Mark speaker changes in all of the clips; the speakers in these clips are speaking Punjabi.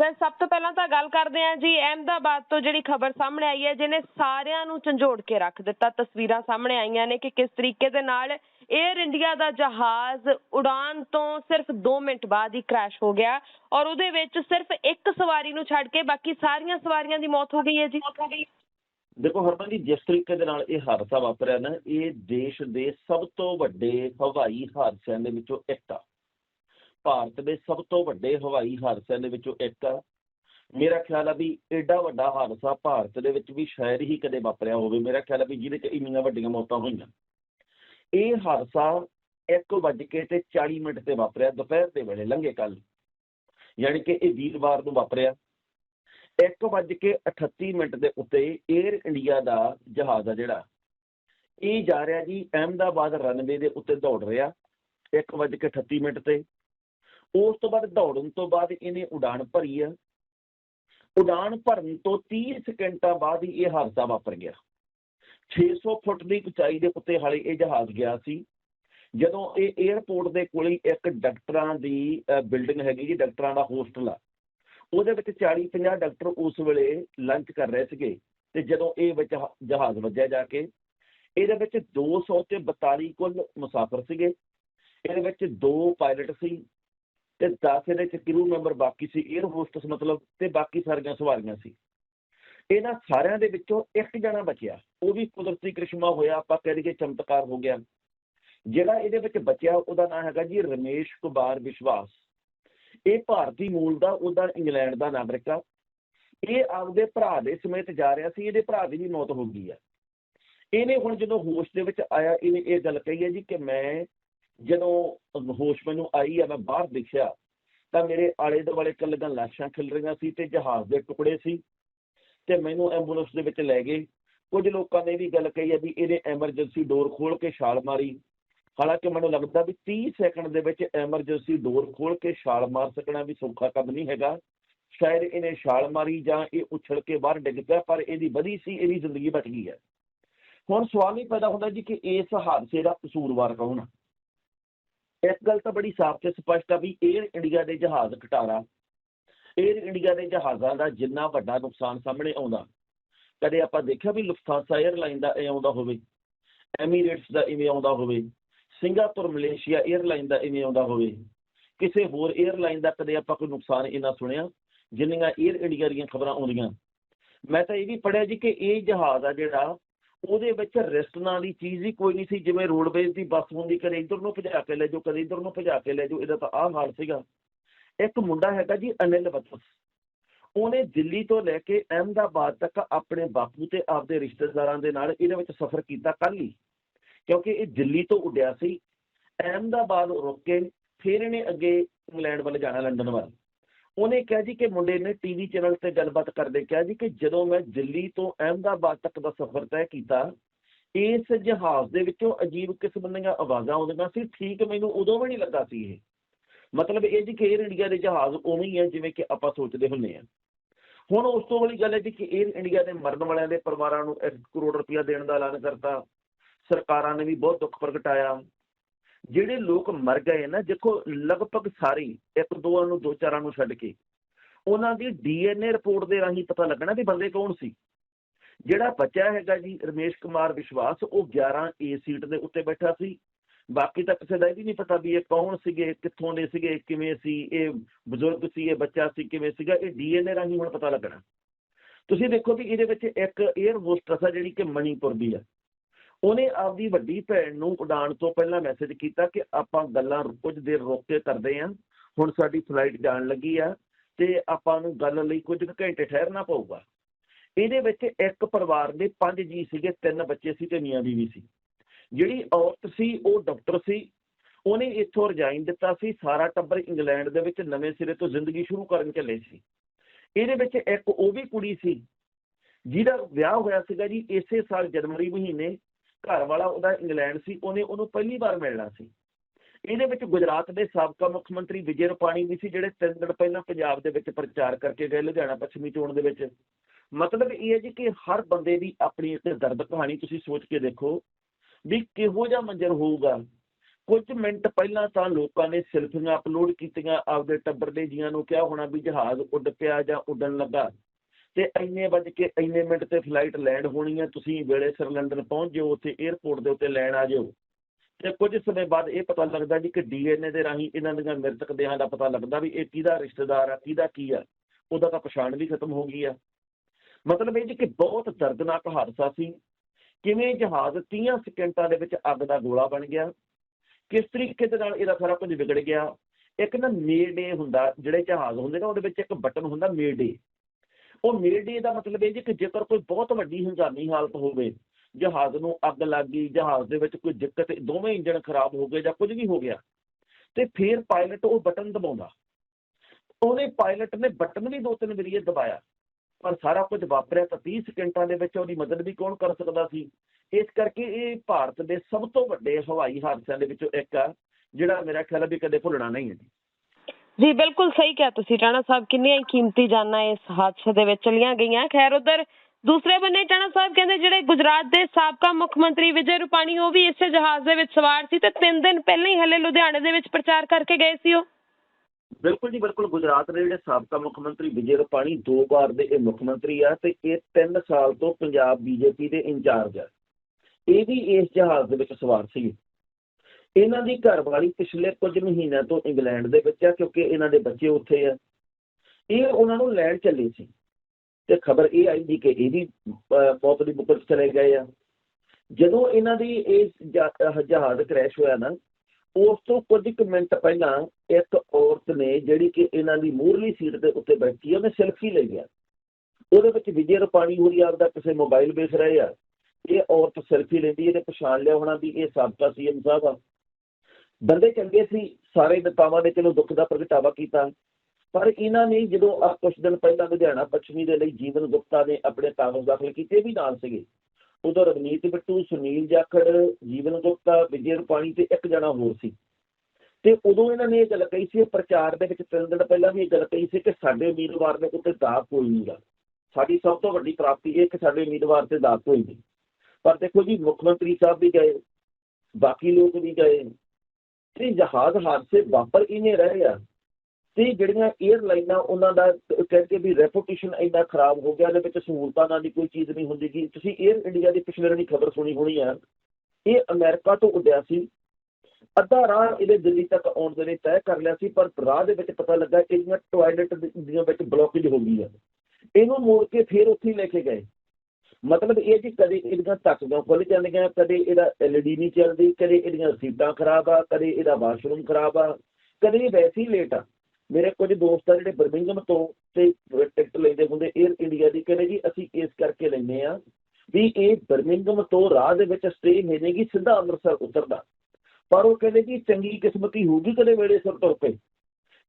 Speaker 1: ਸਰ, ਸਭ ਤੋਂ ਪਹਿਲਾਂ ਤਾਂ ਗੱਲ ਕਰਦੇ ਹਾਂ ਜੀ, ਅਹਿਮਦਾਬਾਦ ਤੋਂ ਜਿਹੜੀ ਖਬਰ ਸਾਹਮਣੇ ਆਈ ਹੈ, ਜਿਹਨੇ ਸਾਰਿਆਂ ਨੂੰ ਝੰਜੋੜ ਕੇ ਰੱਖ ਦਿੱਤਾ, ਤਸਵੀਰਾਂ ਸਾਹਮਣੇ ਆਈਆਂ ਨੇ ਕਿ ਕਿਸ ਤਰੀਕੇ ਦੇ ਨਾਲ 에ਅਰ ਇੰਡੀਆ ਦਾ ਜਹਾਜ਼ ਉਡਾਨ ਤੋਂ ਸਿਰਫ 2 ਮਿੰਟ ਬਾਅਦ ਹੀ ਕ੍ਰੈਸ਼ ਹੋ ਗਿਆ ਔਰ ਉਹਦੇ ਵਿੱਚ ਸਿਰਫ ਇੱਕ ਸਵਾਰੀ ਨੂੰ ਛੱਡ ਕੇ ਬਾਕੀ ਸਾਰੀਆਂ ਸਵਾਰੀਆਂ ਦੀ ਮੌਤ ਹੋ ਗਈ ਹੈ ਜੀ।
Speaker 2: ਦੇਖੋ ਹਰਮਨ ਜੀ, ਜਿਸ ਤਰੀਕੇ ਦੇ ਨਾਲ ਇਹ ਹਾਦਸਾ ਵਾਪਰਿਆ ਨਾ, ਇਹ ਦੇਸ਼ ਦੇ ਸਭ ਤੋਂ ਵੱਡੇ ਹਵਾਈ ਹਾਦਸਿਆਂ ਦੇ ਵਿੱਚੋਂ ਇੱਕ ਆ। ਭਾਰਤ ਦੇ ਸਭ ਤੋਂ ਵੱਡੇ ਹਵਾਈ ਹਾਦਸਿਆਂ ਦੇ ਵਿੱਚੋਂ ਇੱਕ ਆ। ਮੇਰਾ ਖਿਆਲ ਆ ਵੀ ਐਡਾ ਵੱਡਾ ਹਾਦਸਾ ਭਾਰਤ ਦੇ ਵਿੱਚ ਵੀ ਸ਼ਾਇਦ ਹੀ ਕਦੇ ਵਾਪਰਿਆ ਹੋਵੇ। ਮੇਰਾ ਖਿਆਲ ਆ ਵੀ ਜਿਹਦੇ 'ਚ ਇੰਨੀਆਂ ਵੱਡੀਆਂ ਮੌਤਾਂ ਹੋਈਆਂ। ਇਹ ਹਾਦਸਾ 1 ਵੱਜ ਕੇ ਤੇ 40 ਮਿੰਟ ਤੇ ਵਾਪਰਿਆ। ਦੁਪਹਿਰ ਦੇ ਵੇਲੇ, ਲੰਘੇ ਕੱਲ ਯਾਨੀ ਕਿ ਇਹ ਵੀਰਵਾਰ ਨੂੰ ਵਾਪਰਿਆ। 1 ਵੱਜ ਕੇ 38 ਮਿੰਟ ਦੇ ਉੱਤੇ 에ਅਰ ਇੰਡੀਆ ਦਾ ਜਹਾਜ਼ ਆ ਜਿਹੜਾ, ਇਹ ਜਾ ਰਿਹਾ ਜੀ ਅਹਿਮਦਾਬਾਦ ਰਨਵੇ ਦੇ ਉੱਤੇ ਦੌੜ ਰਿਹਾ। 1 ਵੱਜ ਕੇ 38 ਮਿੰਟ ਤੇ। ਉਸ ਤੋਂ ਬਾਅਦ ਦੌੜਨ ਤੋਂ ਬਾਅਦ ਇਹਨੇ ਉਡਾਨ ਭਰੀ ਆ। ਉਡਾਨ ਭਰਨ ਤੋਂ 30 ਸਕਿੰਟਾਂ ਬਾਅਦ ਹੀ ਇਹ ਹਾਦਸਾ ਵਾਪਰ ਗਿਆ। 600 ਫੁੱਟ ਦੀ ਉਚਾਈ ਦੇ ਉੱਤੇ ਹਾਲੇ ਇਹ ਜਹਾਜ਼ ਗਿਆ ਸੀ। ਜਦੋਂ ਇਹ 에ਅਰਪੋਰਟ ਦੇ ਕੋਲ ਹੀ ਇੱਕ ਡਾਕਟਰਾਂ ਦੀ ਬਿਲਡਿੰਗ ਹੈਗੀ ਜੀ, ਡਾਕਟਰਾਂ ਦਾ ਹੋਸਟਲ ਆ। ਉਹਦੇ ਵਿੱਚ 40 50 ਡਾਕਟਰ ਉਸ ਵੇਲੇ ਲੰਚ ਕਰ ਰਹੇ ਸੀਗੇ ਤੇ ਜਦੋਂ ਇਹ ਵਿੱਚ ਜਹਾਜ਼ ਵੱਜਿਆ ਜਾ ਕੇ, ਇਹਦੇ ਵਿੱਚ 200 ਤੇ 42 ਕੁੱਲ ਮੁਸਾਫਰ ਸੀਗੇ। ਇਹਦੇ ਵਿੱਚ ਦੋ ਪਾਇਲਟ ਸੀ। ਤੇ 10 ਇਹਦੇ ਚ ਕਰੂ ਮੈਂਬਰ ਬਾਕੀ ਸੀ 에ਅਰ ਹੋਸਟਸ ਮਤਲਬ ਤੇ ਬਾਕੀ ਸਾਰੀਆਂ ਸਵਾਰੀਆਂ ਸੀ। ਇਹਨਾਂ ਸਾਰਿਆਂ ਦੇ ਵਿੱਚੋਂ ਇੱਕ ਜਣਾ ਬਚਿਆ। ਉਹ ਵੀ ਕੁਦਰਤੀ ਕ੍ਰਿਸ਼ਮਾ ਹੋਇਆ, ਆਪਾਂ ਕਹਿ ਲਈਏ ਚਮਤਕਾਰ ਹੋ ਗਿਆ। ਜਿਹੜਾ ਇਹਦੇ ਵਿੱਚ ਬਚਿਆ, ਉਹਦਾ ਨਾਮ ਹੈਗਾ ਜੀ ਰਮੇਸ਼ ਕੁਮਾਰ ਵਿਸ਼ਵਾਸ। ਇਹ ਭਾਰਤੀ ਮੂਲ ਦਾ, ਉਹਦਾ ਇੰਗਲੈਂਡ ਦਾ ਨਾਗਰਿਕ ਆ। ਇਹ ਆਪਦੇ ਭਰਾ ਦੇ ਸਮੇਤ ਜਾ ਰਿਹਾ ਸੀ, ਇਹਦੇ ਭਰਾ ਦੀ ਵੀ ਮੌਤ ਹੋ ਗਈ ਆ। ਇਹਨੇ ਹੁਣ ਜਦੋਂ ਹੋਸ਼ ਦੇ ਵਿੱਚ ਆਇਆ, ਇਹਨੇ ਇਹ ਗੱਲ ਕਹੀ ਹੈ ਜੀ ਕਿ ਮੈਂ ਜਦੋਂ ਹੋਸ਼ ਮੈਨੂੰ ਆਈ ਆ, ਮੈਂ ਬਾਹਰ ਦੇਖਿਆ, ਤਾਂ ਮੇਰੇ ਆਲੇ ਦੁਆਲੇ ਕੱਲੀਆਂ ਲਾਸ਼ਾਂ ਖਿਲ ਰਹੀਆਂ ਸੀ ਤੇ ਜਹਾਜ਼ ਦੇ ਟੁਕੜੇ ਸੀ ਤੇ ਮੈਨੂੰ ਐਂਬੂਲੈਂਸ ਦੇ ਵਿੱਚ ਲੈ ਗਏ। ਕੁਝ ਲੋਕਾਂ ਨੇ ਵੀ ਗੱਲ ਕਹੀ ਹੈ ਵੀ ਇਹਨੇ ਐਮਰਜੈਂਸੀ ਡੋਰ ਖੋਲ ਕੇ ਛਾਲ ਮਾਰੀ। ਹਾਲਾਂਕਿ ਮੈਨੂੰ ਲੱਗਦਾ ਵੀ 30 ਸੈਕਿੰਡ ਦੇ ਵਿੱਚ ਐਮਰਜੈਂਸੀ ਡੋਰ ਖੋਲ ਕੇ ਛਾਲ ਮਾਰ ਸਕਣਾ ਵੀ ਸੌਖਾ ਕੰਮ ਨਹੀਂ ਹੈਗਾ। ਸ਼ਾਇਦ ਇਹਨੇ ਛਾਲ ਮਾਰੀ ਜਾਂ ਇਹ ਉਛਲ ਕੇ ਬਾਹਰ ਡਿੱਗ ਪਿਆ, ਪਰ ਇਹਦੀ ਵਧੀ ਸੀ, ਇਹਦੀ ਜ਼ਿੰਦਗੀ ਬਚ ਗਈ ਹੈ। ਹੁਣ ਸਵਾਲ ਇਹ ਪੈਦਾ ਹੁੰਦਾ ਜੀ ਕਿ ਇਸ ਹਾਦਸੇ ਦਾ ਕਸੂਰਵਾਰ ਕੌਣ ਆ? ਇਸ ਗੱਲ ਤਾਂ ਬੜੀ ਸਾਫ਼ ਤੇ ਸਪਸ਼ਟ ਆ ਵੀ 에ਅਰ ਇੰਡੀਆ ਦੇ ਜਹਾਜ਼ ਘਟਾਰਾ 에ਅਰ ਇੰਡੀਆ ਦੇ ਜਹਾਜ਼ਾਂ ਦਾ ਜਿੰਨਾ ਵੱਡਾ ਨੁਕਸਾਨ ਸਾਹਮਣੇ ਆਉਂਦਾ, ਕਦੇ ਆਪਾਂ ਦੇਖਿਆ ਵੀ ਲੁਫਤਾਂਸਾ 에ਅਰਲਾਈਨ ਦਾ ਇਹ ਆਉਂਦਾ ਹੋਵੇ ਐਮੀਰੇਟਸ ਦਾ ਇਵੇਂ ਆਉਂਦਾ ਹੋਵੇ ਸਿੰਗਾਪੁਰ ਮਲੇਸ਼ੀਆ 에ਅਰਲਾਈਨ ਦਾ ਇਵੇਂ ਆਉਂਦਾ ਹੋਵੇ, ਕਿਸੇ ਹੋਰ 에ਅਰਲਾਈਨ ਦਾ ਕਦੇ ਆਪਾਂ ਕੋਈ ਨੁਕਸਾਨ ਇਹਨਾਂ ਸੁਣਿਆ, ਜਿੰਨੀਆਂ 에ਅਰ ਇੰਡੀਆ ਦੀਆਂ ਖਬਰਾਂ ਆਉਂਦੀਆਂ? ਮੈਂ ਤਾਂ ਇਹ ਵੀ ਪੜਿਆ ਜੀ ਕਿ ਇਹ ਜਹਾਜ਼ ਆ ਜਿਹੜਾ ਉਹਦੇ ਵਿੱਚ ਰਿਸਕ ਨਾਂ ਦੀ ਚੀਜ਼ ਹੀ ਕੋਈ ਨਹੀਂ ਸੀ, ਜਿਵੇਂ ਰੋਡਵੇਜ਼ ਦੀ ਬੱਸ ਹੁੰਦੀ, ਕਦੇ ਇੱਧਰ ਨੂੰ ਭਜਾ ਕੇ ਲੈ ਜਾਓ, ਕਦੇ ਇੱਧਰ ਨੂੰ ਭਜਾ ਕੇ ਲੈ ਜਾਓ, ਇਹਦਾ ਤਾਂ ਆਹ ਹਾਲ ਸੀਗਾ। ਇੱਕ ਮੁੰਡਾ ਹੈਗਾ ਜੀ ਅਨਿਲ ਬਤਸ ਉਹਨੇ ਦਿੱਲੀ ਤੋਂ ਲੈ ਕੇ ਅਹਿਮਦਾਬਾਦ ਤੱਕ ਆਪਣੇ ਬਾਪੂ ਤੇ ਆਪਦੇ ਰਿਸ਼ਤੇਦਾਰਾਂ ਦੇ ਨਾਲ ਇਹਦੇ ਵਿੱਚ ਸਫ਼ਰ ਕੀਤਾ ਕੱਲ ਹੀ। ਕਿਉਂਕਿ ਇਹ ਦਿੱਲੀ ਤੋਂ ਉੱਡਿਆ ਸੀ। ਅਹਿਮਦਾਬਾਦ ਰੁਕ ਕੇ ਫਿਰ ਇਹਨੇ ਅੱਗੇ ਇੰਗਲੈਂਡ ਵੱਲ ਜਾਣਾ, ਲੰਡਨ ਵੱਲ। ਉਹਨੇ ਕਿਹਾ ਜੀ ਕਿ ਮੁੰਡੇ ਨੇ ਟੀਵੀ ਚੈਨਲ ਤੇ ਗੱਲਬਾਤ ਕਰਦੇ ਕਿਹਾ ਜੀ ਕਿ ਜਦੋਂ ਮੈਂ ਦਿੱਲੀ ਤੋਂ ਅਹਿਮਦਾਬਾਦ ਤੱਕ ਦਾ ਸਫ਼ਰ ਤੈਅ ਕੀਤਾ, ਇਸ ਜਹਾਜ਼ ਦੇ ਵਿੱਚੋਂ ਅਜੀਬ ਕਿਸਮ ਦੀਆਂ ਆਵਾਜ਼ਾਂ ਆਉਂਦੀਆਂ ਸੀ, ਠੀਕ ਮੈਨੂੰ ਉਦੋਂ ਵੀ ਨਹੀਂ ਲੱਗਾ ਸੀ ਇਹ। ਮਤਲਬ ਇਹ ਜੀ ਕਿ 에ਅਰ ਇੰਡੀਆ ਦੇ ਜਹਾਜ਼ ਉਵੇਂ ਹੀ ਹੈ ਜਿਵੇਂ ਕਿ ਆਪਾਂ ਸੋਚਦੇ ਹੁੰਨੇ ਆ। ਹੁਣ ਉਸ ਤੋਂ ਵਾਲੀ ਗੱਲ ਹੈ ਜੀ ਕਿ 에ਅਰ ਇੰਡੀਆ ਦੇ ਮਰਨ ਵਾਲਿਆਂ ਦੇ ਪਰਿਵਾਰਾਂ ਨੂੰ 1 ਕਰੋੜ ਰੁਪਇਆ ਦੇਣ ਦਾ ਐਲਾਨ ਕਰਤਾ। ਸਰਕਾਰਾਂ ਨੇ ਵੀ ਬਹੁਤ ਦੁੱਖ ਪ੍ਰਗਟਾਇਆ। ਜਿਹੜੇ ਲੋਕ ਮਰ ਗਏ ਨਾ, ਦੇਖੋ ਲਗਭਗ ਸਾਰੇ, ਇੱਕ ਦੋ ਨੂੰ, ਦੋ ਚਾਰਾਂ ਨੂੰ ਛੱਡ ਕੇ, ਉਹਨਾਂ ਦੀ ਡੀਐਨਏ ਰਿਪੋਰਟ ਦੇ ਰਾਹੀਂ ਪਤਾ ਲੱਗਣਾ ਵੀ ਬੰਦੇ ਕੌਣ ਸੀ। ਜਿਹੜਾ ਬੱਚਾ ਹੈਗਾ ਜੀ, ਰਮੇਸ਼ ਕੁਮਾਰ ਵਿਸ਼ਵਾਸ, ਉਹ 11 ਏ ਸੀਟ ਦੇ ਉੱਤੇ ਬੈਠਾ ਸੀ। ਬਾਕੀ ਤਾਂ ਕਿਸੇ ਦਾ ਇਹ ਵੀ ਨਹੀਂ ਪਤਾ ਵੀ ਇਹ ਕੌਣ ਸੀਗੇ, ਕਿੱਥੋਂ ਦੇ ਸੀਗੇ, ਕਿਵੇਂ ਸੀ, ਇਹ ਬਜ਼ੁਰਗ ਸੀ, ਇਹ ਬੱਚਾ ਸੀ, ਕਿਵੇਂ ਸੀਗਾ, ਇਹ ਡੀਐਨਏ ਰਾਹੀਂ ਹੁਣ ਪਤਾ ਲੱਗਣਾ। ਤੁਸੀਂ ਦੇਖੋ ਵੀ ਇਹਦੇ ਵਿੱਚ ਇੱਕ 에ਅਰ ਹੋਸਟਸ ਆ ਜਿਹੜੀ ਕਿ ਮਣੀਪੁਰ ਦੀ ਆ। ਉਹਨੇ ਆਪਦੀ ਵੱਡੀ ਭੈਣ ਨੂੰ ਉਡਾਣ ਤੋਂ ਪਹਿਲਾਂ ਮੈਸੇਜ ਕੀਤਾ ਕਿ ਆਪਾਂ ਗੱਲਾਂ ਕੁਝ ਦੇਰ ਰੋਕ ਕੇ ਕਰਦੇ ਆਂ, ਹੁਣ ਸਾਡੀ ਫਲਾਈਟ ਜਾਣ ਲੱਗੀ ਆ ਤੇ ਆਪਾਂ ਨੂੰ ਗੱਲ ਲਈ ਕੁਝ ਕੁ ਘੰਟੇ ਠਹਿਰਨਾ ਪਊਗਾ। ਇਹਦੇ ਵਿੱਚ ਇੱਕ ਪਰਿਵਾਰ ਦੇ ਪੰਜ ਜੀ ਸੀਗੇ, ਤਿੰਨ ਬੱਚੇ ਸੀ ਤੇ ਮੀਆਂ ਬੀਵੀ ਸੀ। ਜਿਹੜੀ ਔਰਤ ਸੀ, ਉਹ ਡਾਕਟਰ ਸੀ। ਉਹਨੇ ਇੱਥੋਂ ਰਿਜ਼ਾਈਨ ਦਿੱਤਾ ਸੀ, ਸਾਰਾ ਟੱਬਰ ਇੰਗਲੈਂਡ ਦੇ ਵਿੱਚ ਨਵੇਂ ਸਿਰੇ ਤੋਂ ਜ਼ਿੰਦਗੀ ਸ਼ੁਰੂ ਕਰਨ ਚੱਲੇ ਸੀ। ਇਹਦੇ ਵਿੱਚ ਇੱਕ ਉਹ ਵੀ ਕੁੜੀ ਸੀ, ਜਿਹਦਾ ਵਿਆਹ ਹੋਇਆ ਸੀਗਾ ਜੀ, ਇਸੇ ਸਾਲ ਜਨਵਰੀ ਮਹੀਨੇ ਘਰ ਵਾਲਾ ਉਹਦਾ ਇੰਗਲੈਂਡ ਸੀ, ਉਹਨੇ ਉਹਨੂੰ ਪਹਿਲੀ ਵਾਰ ਮਿਲਣਾ ਸੀ। ਇਹਦੇ ਵਿੱਚ ਗੁਜਰਾਤ ਦੇ ਸਾਬਕਾ ਮੁੱਖ ਮੰਤਰੀ ਵਿਜੇ ਰੁਪਾਣੀ ਵੀ ਸੀ, ਜਿਹੜੇ ਤਿੰਨ ਦਿਨ ਪਹਿਲਾਂ ਪੰਜਾਬ ਦੇ ਵਿੱਚ ਪ੍ਰਚਾਰ ਕਰਕੇ ਗਏ, ਲੁਧਿਆਣਾ ਪੱਛਮੀ ਚੋਣ ਦੇ ਵਿੱਚ। ਮਤਲਬ ਇਹ ਹੈ ਜੀ ਕਿ ਹਰ ਬੰਦੇ ਦੀ ਆਪਣੀ ਇੱਕ ਦਰਦ ਕਹਾਣੀ ਤੁਸੀਂ ਸੋਚ ਕੇ ਦੇਖੋ ਵੀ ਕਿਹੋ ਜਿਹਾ ਮੰਜ਼ਰ ਹੋਊਗਾ। ਕੁਝ ਮਿੰਟ ਪਹਿਲਾਂ ਤਾਂ ਲੋਕਾਂ ਨੇ ਸੈਲਫੀਆਂ ਅਪਲੋਡ ਕੀਤੀਆਂ, ਆਪਦੇ ਟੱਬਰ ਦੇ ਜੀਆਂ ਨੂੰ ਕਿਹਾ ਹੋਣਾ ਵੀ ਜਹਾਜ਼ ਉੱਡ ਪਿਆ ਜਾਂ ਉੱਡਣ ਲੱਗਾ। ਤੇ ਇੰਨੇ ਵੱਜ ਕੇ ਇੰਨੇ ਮਿੰਟ ਤੇ ਫਲਾਈਟ ਲੈਂਡ ਹੋਣੀ ਹੈ ਤੁਸੀਂ ਵੇਲੇ ਸਿਰ ਲੰਡਨ ਪਹੁੰਚ ਜਿਓ, ਉੱਥੇ 에ਅਰਪੋਰਟ ਦੇ ਉੱਤੇ ਲੈਣ ਆ ਜਿਓ। ਤੇ ਕੁਝ ਸਮੇਂ ਬਾਅਦ ਇਹ ਪਤਾ ਲੱਗਦਾ ਜੀ ਕਿ ਡੀਐਨਏ ਦੇ ਰਾਹੀਂ ਇਹਨਾਂ ਦੀਆਂ ਮ੍ਰਿਤਕ ਦੇਹਾਂ ਦਾ ਪਤਾ ਲੱਗਦਾ ਵੀ ਇਹ ਕਿਹਦਾ ਰਿਸ਼ਤੇਦਾਰ ਆ, ਕਿਹਦਾ ਕੀ ਆ, ਉਹਦਾ ਤਾਂ ਪਛਾਣ ਵੀ ਖਤਮ ਹੋ ਗਈ ਆ। ਮਤਲਬ ਇਹ ਜੀ ਕਿ ਬਹੁਤ ਦਰਦਨਾਕ ਹਾਦਸਾ ਸੀ। ਕਿਵੇਂ ਜਹਾਜ਼ 30 ਸਕਿੰਟਾਂ ਦੇ ਵਿੱਚ ਅੱਗ ਦਾ ਗੋਲਾ ਬਣ ਗਿਆ, ਕਿਸ ਤਰੀਕੇ ਦੇ ਨਾਲ ਇਹਦਾ ਸਾਰਾ ਕੁਝ ਵਿਗੜ ਗਿਆ। ਇੱਕ ਨਾ ਮੇਡੇ ਹੁੰਦਾ, ਜਿਹੜੇ ਜਹਾਜ਼ ਹੁੰਦੇ ਨੇ, ਉਹਦੇ ਵਿੱਚ ਇੱਕ ਬਟਨ ਹੁੰਦਾ ਮੇਡੇ ਉਹ ਮੇਡੇ ਦਾ ਮਤਲਬ ਇਹ ਜੀ ਕਿ ਜੇਕਰ ਕੋਈ ਬਹੁਤ ਵੱਡੀ ਹੰਗਾਮੀ ਹਾਲਤ ਹੋਵੇ, ਜਹਾਜ਼ ਨੂੰ ਅੱਗ ਲੱਗ ਗਈ, ਜਹਾਜ਼ ਦੇ ਵਿੱਚ ਕੋਈ ਦਿੱਕਤ ਦੋਵੇਂ ਇੰਜਣ ਖਰਾਬ ਹੋ ਗਏ ਜਾਂ ਕੁਝ ਵੀ ਹੋ ਗਿਆ, ਤੇ ਫਿਰ ਪਾਇਲਟ ਉਹ ਬਟਨ ਦਬਾਉਂਦਾ। ਉਹਦੇ ਪਾਇਲਟ ਨੇ ਬਟਨ ਵੀ ਦੋ ਤਿੰਨ ਵਾਰੀ ਦਬਾਇਆ, ਪਰ ਸਾਰਾ ਕੁਝ ਵਾਪਰਿਆ ਤਾਂ 30 ਸਕਿੰਟਾਂ ਦੇ ਵਿੱਚ ਉਹਦੀ ਮਦਦ ਵੀ ਕੌਣ ਕਰ ਸਕਦਾ ਸੀ? ਇਸ ਕਰਕੇ ਇਹ ਭਾਰਤ ਦੇ ਸਭ ਤੋਂ ਵੱਡੇ ਹਵਾਈ ਹਾਦਸਿਆਂ ਦੇ ਵਿੱਚੋਂ ਇੱਕ ਆ, ਜਿਹੜਾ ਮੇਰਾ ਖਿਆਲ ਹੈ ਵੀ ਕਦੇ ਭੁੱਲਣਾ ਨਹੀਂ ਹੈ ਜੀ,
Speaker 1: ਬਿਲਕੁਲ ਸਹੀ ਕਿਹਾ ਤੁਸੀਂ ਟਾਣਾ ਸਾਹਿਬ ਕਿੰਨੀਆਂ ਹੀ ਕੀਮਤੀ ਜਾਨਾਂ ਇਸ ਹਾਦਸੇ ਦੇ ਵਿੱਚ ਚਲੀਆਂ ਗਈਆਂ। ਖੈਰ, ਉਧਰ ਦੂਸਰੇ ਬੰਨੇ ਟਾਣਾ ਸਾਹਿਬ ਕਹਿੰਦੇ ਜਿਹੜੇ ਗੁਜਰਾਤ ਦੇ ਸਾਬਕਾ ਮੁੱਖ ਮੰਤਰੀ ਵਿਜੇ ਰੂਪਾਣੀ ਉਹ ਵੀ ਇਸੇ ਜਹਾਜ਼ ਦੇ ਵਿੱਚ ਸਵਾਰ ਸੀ ਤੇ ਤਿੰਨ ਦਿਨ ਪਹਿਲਾਂ ਹੀ ਹਲੇ ਲੁਧਿਆਣੇ ਦੇ ਵਿੱਚ ਪ੍ਰਚਾਰ ਕਰਕੇ ਗਏ ਸੀ ਉਹ।
Speaker 2: ਬਿਲਕੁਲ ਜੀ, ਬਿਲਕੁਲ ਗੁਜਰਾਤ ਦੇ ਜਿਹੜੇ ਸਾਬਕਾ ਮੁੱਖ ਮੰਤਰੀ ਵਿਜੇ ਰੁਪਾਣੀ ਦੋ ਵਾਰ ਦੇ ਇਹ ਮੁੱਖ ਮੰਤਰੀ ਆ ਤੇ ਇਹ 3 ਸਾਲ ਤੋਂ ਪੰਜਾਬ ਬੀਜੇਪੀ ਦੇ ਇੰਚਾਰਜ ਆ। ਇਹ ਵੀ ਇਸ ਜਹਾਜ਼ ਦੇ ਵਿੱਚ ਸਵਾਰ ਸੀ ਇਹਨਾਂ ਦੀ ਘਰਵਾਲੀ ਪਿਛਲੇ ਕੁਝ ਮਹੀਨਿਆਂ ਤੋਂ ਇੰਗਲੈਂਡ ਦੇ ਵਿੱਚ ਆ ਕਿਉਂਕਿ ਇਹਨਾਂ ਦੇ ਬੱਚੇ ਉੱਥੇ ਆ। ਇਹ ਉਹਨਾਂ ਨੂੰ ਲੈਣ ਚੱਲੀ ਸੀ। ਤੇ ਖਬਰ ਇਹ ਆਈ ਜੀ ਕਿ ਇਹ ਵੀ ਮੌਤ ਦੀ ਮੁਕਤ ਚਲੇ ਗਏ ਆ। ਜਦੋਂ ਇਹਨਾਂ ਦੀ ਇਸ ਜਾ- ਅਹ, ਜਹਾਜ਼ ਕ੍ਰੈਸ਼ ਹੋਇਆ ਨਾ ਉਸ ਤੋਂ ਕੁਝ ਕੁ ਮਿੰਟ ਪਹਿਲਾਂ ਇੱਕ ਔਰਤ ਨੇ ਜਿਹੜੀ ਕਿ ਇਹਨਾਂ ਦੀ ਮੂਰਲੀ ਸੀਟ ਦੇ ਉੱਤੇ ਬੈਠੀ ਆ ਉਹਨੇ ਸੈਲਫੀ ਲਈ ਆ। ਉਹਦੇ ਵਿੱਚ ਵਿਜੇ ਰੁਪਾਣੀ ਹੋਰੀ ਆਪਦਾ ਕਿਸੇ ਮੋਬਾਈਲ ਵੇਖ ਰਹੇ ਆ। ਇਹ ਔਰਤ ਸੈਲਫੀ ਲੈਂਦੀ ਇਹਨੇ ਪਛਾਣ ਲਿਆ ਹੋਣਾ ਵੀ ਇਹ ਸਾਬਕਾ ਸੀਐਮ ਸਾਹਿਬ ਆ। ਬੰਦੇ ਚੰਗੇ ਸੀ, ਸਾਰੇ ਨੇਤਾਵਾਂ ਨੇ ਚਲੋ ਦੁੱਖ ਦਾ ਪ੍ਰਗਟਾਵਾ ਕੀਤਾ। ਪਰ ਇਹਨਾਂ ਨੇ ਜਦੋਂ ਆ ਕੁਝ ਦਿਨ ਪਹਿਲਾਂ ਲੁਧਿਆਣਾ ਪੱਛਮੀ ਦੇ ਲਈ ਜੀਵਨ ਗੁਪਤਾ ਨੇ ਆਪਣੇ ਕਾਗਜ਼ ਦਾਖਲ ਕੀਤੇ ਵੀ ਨਾਲ ਸੀਗੇ। ਉਦੋਂ ਰਵਨੀਤ ਬਿੱਟੂ, ਸੁਨੀਲ ਜਾਖੜ, ਜੀਵਨ ਗੁਪਤਾ, ਵਿਜੇ ਰੁਪਾਣੀ ਤੇ ਇੱਕ ਜਣਾ ਹੋਰ ਸੀ। ਤੇ ਉਦੋਂ ਇਹਨਾਂ ਨੇ ਇਹ ਗੱਲ ਕਹੀ ਸੀ, ਪ੍ਰਚਾਰ ਦੇ ਵਿੱਚ ਤਿੰਨ ਦਿਨ ਪਹਿਲਾਂ ਵੀ ਇਹ ਗੱਲ ਕਹੀ ਸੀ ਕਿ ਸਾਡੇ ਉਮੀਦਵਾਰ ਦੇ ਉੱਤੇ ਦਾਅ ਕੋਈ ਨਹੀਂਗਾ ਸਾਡੀ ਸਭ ਤੋਂ ਵੱਡੀ ਪ੍ਰਾਪਤੀ ਇਹ ਕਿ ਸਾਡੇ ਉਮੀਦਵਾਰ ਤੇ ਦਾਅ ਕੋਈ ਨਹੀਂ। ਪਰ ਦੇਖੋ ਜੀ, ਮੁੱਖ ਮੰਤਰੀ ਸਾਹਿਬ ਵੀ ਗਏ, ਬਾਕੀ ਲੋਕ ਵੀ ਗਏ ਤੇ ਜਹਾਜ਼ ਹਾਦਸੇ ਵਾਪਰ ਇਨੇ ਰਹੇ ਆ। ਤੇ ਜਿਹੜੀਆਂ 에ਅਰਲਾਈਨਾਂ ਉਹਨਾਂ ਦਾ ਕਹਿੰਦੇ ਵੀ ਰੈਪੂਟੇਸ਼ਨ ਇੰਨਾ ਖਰਾਬ ਹੋ ਗਿਆ, ਉਹਦੇ ਵਿੱਚ ਸਹੂਲਤਾਂ ਨਾਲ ਦੀ ਕੋਈ ਚੀਜ਼ ਨਹੀਂ ਹੁੰਦੀ ਕਿ ਤੁਸੀਂ 에ਅਰ ਇੰਡੀਆ ਦੀ ਪਿਛਲੇ ਦਿਨੀ ਖਬਰ ਸੁਣੀ ਹੋਣੀ ਆ। ਇਹ ਅਮਰੀਕਾ ਤੋਂ ਉੱਡਿਆ ਸੀ। ਅੱਧਾ ਰਾਹ ਇਹਦੇ ਦਿੱਲੀ ਤੱਕ ਆਉਣ ਦੇ ਲਈ ਤੈਅ ਕਰ ਲਿਆ ਸੀ, ਪਰ ਰਾਹ ਦੇ ਵਿੱਚ ਪਤਾ ਲੱਗਾ ਕਿ ਇਹਦੀਆਂ ਟਾਇਲਟ ਦੀਆਂ ਵਿੱਚ ਬਲੌਕੇਜ ਹੋ ਗਈ ਆ। ਇਹਨੂੰ ਮੋੜ ਕੇ ਫੇਰ ਉੱਥੇ ਹੀ ਲੈ ਕੇ ਗਏ। ਮਤਲਬ ਇਹ ਜੀ ਕਦੇ ਇਹਦੀਆਂ ਧੱਕੀਆਂ ਖੁੱਲ ਜਾਂਦੀਆਂ, ਕਦੇ ਇਹਦਾ ਐਲਈਡੀ ਨਹੀਂ ਚੱਲਦੀ, ਕਦੇ ਇਹਦੀਆਂ ਸੀਟਾਂ ਖਰਾਬ ਆ, ਕਦੇ ਇਹਦਾ ਵਾਸ਼ਰੂਮ ਖਰਾਬ ਆ, ਕਦੇ ਇਹ ਵੈਸੇ ਹੀ ਲੇਟ ਆ। ਮੇਰੇ ਕੁਝ ਦੋਸਤ ਆ ਜਿਹੜੇ ਬਰਮਿੰਗਮ ਤੋਂ ਤੇ ਟਿਕਟ ਲੈਂਦੇ ਹੁੰਦੇ 에ਅਰ ਇੰਡੀਆ ਦੀ, ਕਹਿੰਦੇ ਜੀ ਅਸੀਂ ਇਸ ਕਰਕੇ ਲੈਂਦੇ ਆ ਵੀ ਇਹ ਬਰਮਿੰਗਮ ਤੋਂ ਰਾਹ ਦੇ ਵਿੱਚ ਸਟੇ ਮਿਲੇਗੀ ਸਿੱਧਾ ਅੰਮ੍ਰਿਤਸਰ ਉਤਰਦਾ। ਪਰ ਉਹ ਕਹਿੰਦੇ ਜੀ ਚੰਗੀ ਕਿਸਮਤੀ ਹੋਊਗੀ ਕਦੇ ਵੇਲੇ ਸਿਰ ਤੁਰ ਪਏ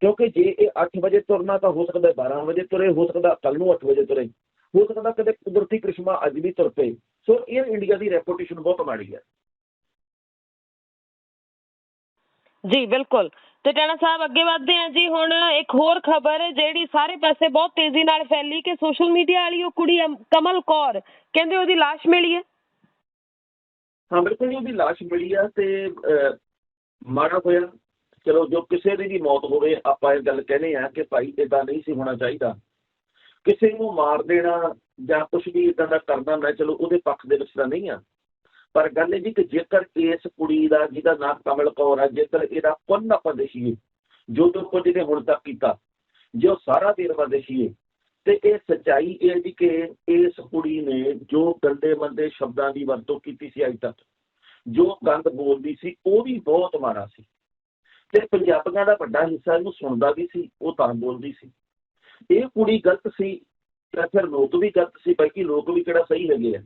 Speaker 2: ਕਿਉਂਕਿ ਜੇ ਇਹ 8 ਵਜੇ ਤੁਰਨਾ ਤਾਂ ਹੋ ਸਕਦਾ 12 ਵਜੇ ਤੁਰੇ, ਹੋ ਸਕਦਾ ਕੱਲ ਨੂੰ 8 ਵਜੇ ਤੁਰੇ। ਹੋ ਸਕਦਾ ਕਦੇ ਕੁਦਰਤੀ ਕ੍ਰਿਸ਼ਮਾ ਅੱਜ ਵੀ ਤੁਰ ਪਏ। ਸੋ 에ਅਰ ਇੰਡੀਆ ਦੀ ਰੈਪੂਟੇਸ਼ਨ ਬਹੁਤ ਮਾੜੀ ਹੈ।
Speaker 1: ਜੀ ਬਿਲਕੁਲ। ਤੇ ਟਾਣਾ ਸਾਹਿਬ ਅੱਗੇ ਵਧਦੇ ਹਾਂ ਜੀ। ਹੁਣ ਇੱਕ ਹੋਰ ਖਬਰ ਜਿਹੜੀ ਸਾਰੇ ਪਾਸੇ ਬਹੁਤ ਤੇਜ਼ੀ ਨਾਲ ਫੈਲੀ ਕਿ ਸੋਸ਼ਲ ਮੀਡੀਆ ਵਾਲੀ ਉਹ ਕੁੜੀ ਕਮਲ ਕੌਰ ਕਹਿੰਦੇ ਉਹਦੀ ਲਾਸ਼ ਮਿਲੀ ਹੈ?
Speaker 2: ਹਾਂ ਬਿਲਕੁਲ ਉਹਦੀ ਲਾਸ਼ ਮਿਲੀ ਆ ਤੇ ਮਾੜਾ ਹੋਇਆ। ਚਲੋ ਜੋ ਕਿਸੇ ਦੀ ਵੀ ਮੌਤ ਹੋਵੇ ਆਪਾਂ ਇਹ ਗੱਲ ਕਹਿੰਦੇ ਆ ਕਿ ਭਾਈ ਇਦਾਂ ਨਹੀਂ ਸੀ ਹੋਣਾ ਚਾਹੀਦਾ। ਕਿਸੇ ਨੂੰ ਮਾਰ ਦੇਣਾ ਜਾਂ ਕੁਝ ਵੀ ਇਦਾਂ ਦਾ ਕਰਨਾ ਮੈਂ ਚਲੋ ਉਹਦੇ ਪੱਖ ਦੇ ਵਿੱਚ ਤਾਂ ਨਹੀਂ ਆ। ਪਰ ਗੱਲ ਇਹ ਜੀ ਕਿ ਜੇਕਰ ਇਸ ਕੁੜੀ ਦਾ, ਜਿਹਦਾ ਨਾਮ ਕਮਲ ਕੌਰ ਆ, ਜੇਕਰ ਇਹਦਾ ਪੁੰਨ ਆਪਾਂ ਦੇਖੀਏ, ਜੋ ਜੋ ਕੁਝ ਨੇ ਹੁਣ ਤੱਕ ਕੀਤਾ, ਜੋ ਸਾਰਾ ਵੇਰਵਾ ਦੇਖੀਏ, ਤੇ ਇਹ ਸੱਚਾਈ ਇਹ ਜੀ ਕਿ ਇਸ ਕੁੜੀ ਨੇ ਜੋ ਗੰਦੇ ਮੰਦੇ ਸ਼ਬਦਾਂ ਦੀ ਵਰਤੋਂ ਕੀਤੀ ਸੀ ਅੱਜ ਤੱਕ, ਜੋ ਗੰਦ ਬੋਲਦੀ ਸੀ, ਉਹ ਵੀ ਬਹੁਤ ਮਾੜਾ ਸੀ। ਤੇ ਪੰਜਾਬੀਆਂ ਦਾ ਵੱਡਾ ਹਿੱਸਾ ਇਹਨੂੰ ਸੁਣਦਾ ਵੀ ਸੀ, ਉਹ ਤਾਂ ਬੋਲਦੀ ਸੀ। ਇਹ ਕੁੜੀ ਗਲਤ ਸੀ ਤੇ ਫਿਰ ਲੋਕ ਵੀ ਗਲਤ ਸੀ ਬਾਕੀ ਲੋਕ ਵੀ ਕਿਹੜਾ ਸਹੀ ਹੈਗੇ ਆ।